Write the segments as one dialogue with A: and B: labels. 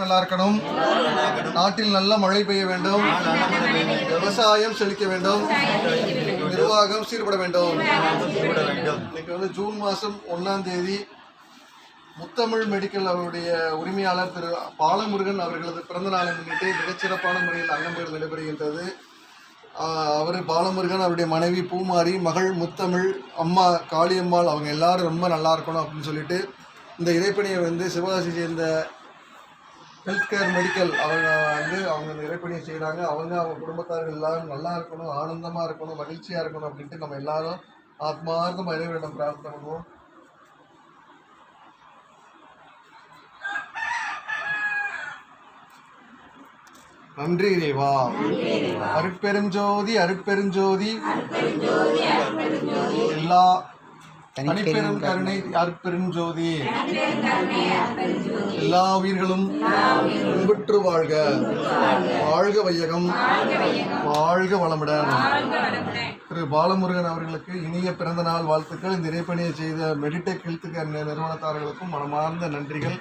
A: நல்லா இருக்கணும். நாட்டில் நல்ல மழை பெய்ய வேண்டும். விவசாயம் செழிக்க வேண்டும். நிர்வாகம் சீர்பட வேண்டும். இன்னைக்கு வந்து ஜூன் மாதம் ஒன்றாம் தேதி முத்தமிழ் மெடிக்கல் அவருடைய உரிமையாளர் திரு பாலமுருகன் அவர்களது பிறந்த நாளை முன்னிட்டு மிகச்சிறப்பான முறையில் அங்கம்பேடு நடைபெறுகின்றது. அவர் பாலமுருகன் அவருடைய மனைவி பூமாரி மகள் முத்தமிழ் அம்மா காளியம்மாள் அவங்க எல்லாரும் ரொம்ப நல்லா இருக்கணும் அப்படின்னு சொல்லிட்டு இந்த இறைப்பணியை வந்து சிவகாசி சேர்ந்த ஹெல்த் கேர் மெடிக்கல் அவங்க வந்து அவங்க இறைப்பணியை செய்கிறாங்க அவங்க அவங்க குடும்பத்தார்கள் எல்லாரும் நல்லா இருக்கணும் ஆனந்தமாக இருக்கணும் மகிழ்ச்சியாக இருக்கணும் அப்படின்ட்டு நம்ம எல்லாரும் ஆத்மார்த்தமாக இறைவனிடம் பிரார்த்தனை பண்ணுவோம். நன்றி இறைவா. அருட்பெருஞ்சோதி அருட்பெருஞ்சோதி. எல்லா தனிப்பெரும் கருணை அருட்பெருஞ்சோதி. எல்லா உயிர்களும் இன்புற்று வாழ்க. வாழ்க வையகம். வாழ்க வளமுடன். திரு பாலமுருகன் அவர்களுக்கு இனிய பிறந்த நாள் வாழ்த்துக்கள். இந்த இறைப்பணியை செய்த மெடிடெக் ஹெல்த் கேர் நிறுவனத்தார்களுக்கும் மனமார்ந்த நன்றிகள்.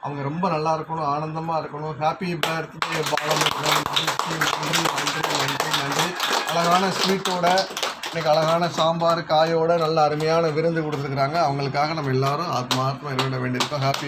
A: அவங்க ரொம்ப நல்லா இருக்கணும் ஆனந்தமாக இருக்கணும். Happy birthday Balamurugan. மகிழ்ச்சி நன்றி நன்றி நன்றி நன்றி. அழகான ஸ்வீட்டோட இன்னைக்கு அழகான சாம்பார் காயோட நல்ல அருமையான விருந்து கொடுத்துருக்குறாங்க. அவங்களுக்காக நம்ம எல்லாரும் ஆத்மாத்மா இருக்க வேண்டியிருக்கோம் ஹாப்பி